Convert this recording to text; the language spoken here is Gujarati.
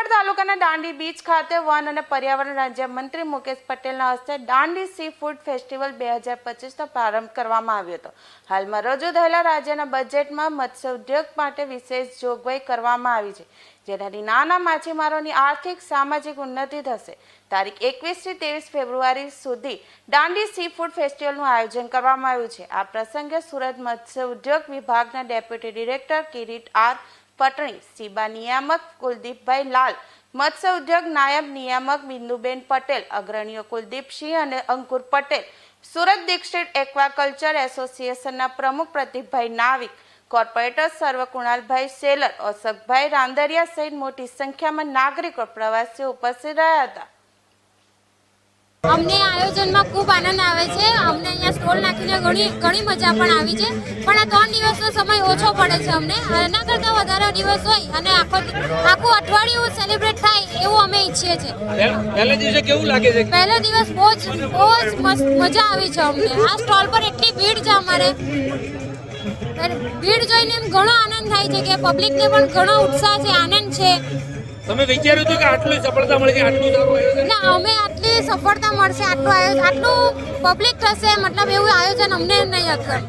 બીચ ખાતે વન અને પર્યાવરણ રાજ્યમંત્રી મુકેશ પટેલના હસ્તે દાંડી સી ફૂડ ફેસ્ટિવલ બે હજાર પચીસનો પ્રારંભ કરવામાં આવ્યો હતો. હાલમાં રજૂ થયેલા રાજ્યના બજેટમાં મત્સ્ય ઉદ્યોગ માટે વિશેષ જોગવાઈ કરવામાં આવી છે, જેનાથી નાના માછીમારોની આર્થિક સામાજિક ઉન્નતિ થશે. તારીખ એકવીસથી ત્રેવીસ ફેબ્રુઆરી સુધી દાંડી સી ફૂડ ફેસ્ટિવલનું આયોજન કરવામાં આવ્યું છે. આ પ્રસંગે સુરત મત્સ્ય ઉદ્યોગ વિભાગના deputy director Kirit R Patni, Sheeba નિયામક કુલદીપભાઈ લાલ, મત્સ્ય ઉદ્યોગ નાયબ નિયામક બિંદુબેન પટેલ, અગ્રણીઓ કુલદીપસિંહ અને અંકુર પટેલ, સુરત દીક્ષિત એક્વાકલ્ચર એસોસિએશનના પ્રમુખ પ્રદીપભાઈ નાવિક, કોર્પોરેટર સર્વ કુણાલભાઈ સેલર અશોકભાઈ રાંદરિયા સહિત મોટી સંખ્યામાં નાગરિકો પ્રવાસીઓ ઉપસ્થિત રહ્યા હતા. અમને આયોજનમાં ખૂબ આનંદ આવે છે. અમને અહીંયા સ્ટોલ નાખીને ઘણી ઘણી મજા પણ આવી છે. પણ આ ત્રણ દિવસનો સમય ઓછો પડે છે અમને. એના કરતાં વધારે દિવસ હોય અને આખો આખું અઠવાડિયું સેલિબ્રેટ થાય એવું અમે ઈચ્છીએ છીએ. પહેલા દિવસે કેવું લાગે છે? પહેલો દિવસ બહુ જ બહુ જ મસ્ત મજા આવી છે અમને. આ સ્ટોલ પર એટલી ભીડ છે અમારે. ભીડ જોઈને એમ ઘણો આનંદ થાય છે કે પબ્લિકને પણ ઘણો ઉત્સાહ છે આનંદ છે. તમે વિચાર્યું હતું કે આટલી સફળતા મળી છે આટલું સારું ના સફળતા મળશે. આટલું આયોજન આટલું પબ્લિક થશે મતલબ એવું આયોજન અમને નહીં હતું.